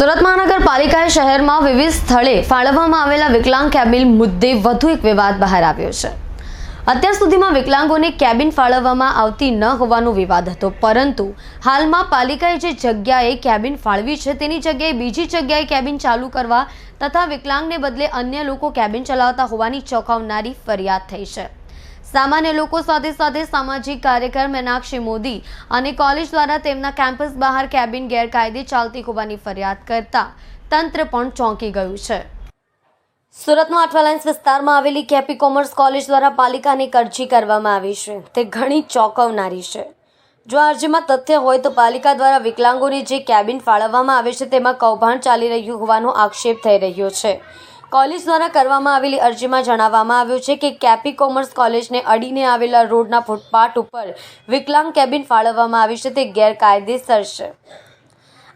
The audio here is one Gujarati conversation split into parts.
સુરત મહાનગરપાલિકાએ શહેરમાં વિવિધ સ્થળે ફાળવવામાં આવેલા વિકલાંગ કેબિન મુદ્દે વધુ એક વિવાદ બહાર આવ્યો છે. અત્યાર સુધીમાં વિકલાંગોને કેબિન ફાળવવામાં આવતી ન હોવાનો વિવાદ હતો, પરંતુ હાલમાં પાલિકાએ જે જગ્યાએ કેબિન ફાળવી છે તેની જગ્યાએ બીજી જગ્યાએ કેબિન ચાલુ કરવા તથા વિકલાંગને બદલે અન્ય લોકો કેબિન ચલાવતા હોવાની ચોંકાવનારી ફરિયાદ થઈ છે. સામાન્ય લોકો સાથે સાથે સામાજિક કાર્યકર મીનાક્ષી મોદી અને કોલેજ દ્વારા તેમના કેમ્પસ બહાર કેબિન ગેરકાયદે ચાલતી હોવાની ફરિયાદ કરતા તંત્ર પણ ચોંકી ગયું છે. સુરતમાં અઠવાલાઇન્સ વિસ્તારમાં આવેલી કેપી કોમર્સ કોલેજ દ્વારા પાલિકાની કરજી કરવામાં આવી છે. તે ઘણી ચોંકાવનારી છે. જો અરજીમાં તથ્ય હોય તો પાલિકા દ્વારા વિકલાંગોને જે કેબિન ફાળવવામાં આવે છે તેમાં કૌભાંડ ચાલી રહ્યું હોવાનો આક્ષેપ થઈ રહ્યો છે. કોલેજ દ્વારા કરવામાં આવેલી અરજીમાં જણાવવામાં આવ્યું છે કે કેપી કોમર્સ કોલેજને અડીને આવેલા રોડના ફૂટપાથ ઉપર વિકલાંગ કેબિન ફાળવવામાં આવી છે. તે ગેરકાયદેસર છે.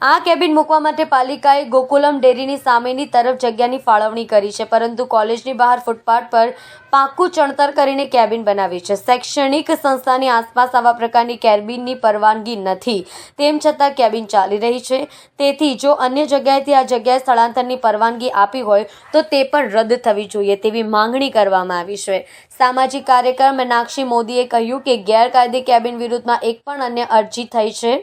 આ કેબિન મૂકવા માટે પાલિકાએ ગોકુલમ ડેરીની સામેની તરફ જગ્યાની ફાળવણી કરી છે, પરંતુ કોલેજની બહાર ફૂટપાથ પર પાક્કું ચણતર કરીને કેબિન બનાવી છે. શૈક્ષણિક સંસ્થાની આસપાસ આવા પ્રકારની કેબિનની પરવાનગી નથી. તેમ છતાં કેબિન ચાલી રહી છે. તેથી જો અન્ય જગ્યાએથી આ જગ્યાએ સ્થળાંતરની પરવાનગી આપી હોય, તો તે પણ રદ થવી જોઈએ તેવી માંગણી કરવામાં આવી છે. સામાજિક કાર્યકર મીનાક્ષી મોદીએ કહ્યું કે ગેરકાયદે કેબિન વિરુદ્ધમાં એક પણ અન્ય અરજી થઈ છે.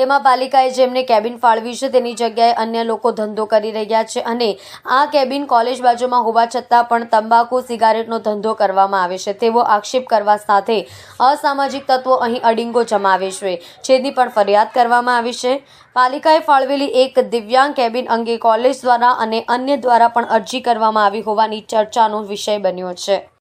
તેમાં પાલિકાએ જેમને કેબિન ફાળવી છે તેની જગ્યાએ અન્ય લોકો ધંધો કરી રહ્યા છે અને આ કેબિન કોલેજ બાજુમાં હોવા છતાં પણ તંબાકુ, સિગારેટનો ધંધો કરવામાં આવે છે. તેવો આક્ષેપ કરવા સાથે અસામાજિક તત્વો અહીં અડિંગો જમાવે છે. જેની પણ ફરિયાદ કરવામાં આવી છે. પાલિકાએ ફાળવેલી એક દિવ્યાંગ કેબિન અંગે કોલેજ દ્વારા અને અન્ય દ્વારા પણ અરજી કરવામાં આવી હોવાની ચર્ચાનો વિષય બન્યો છે.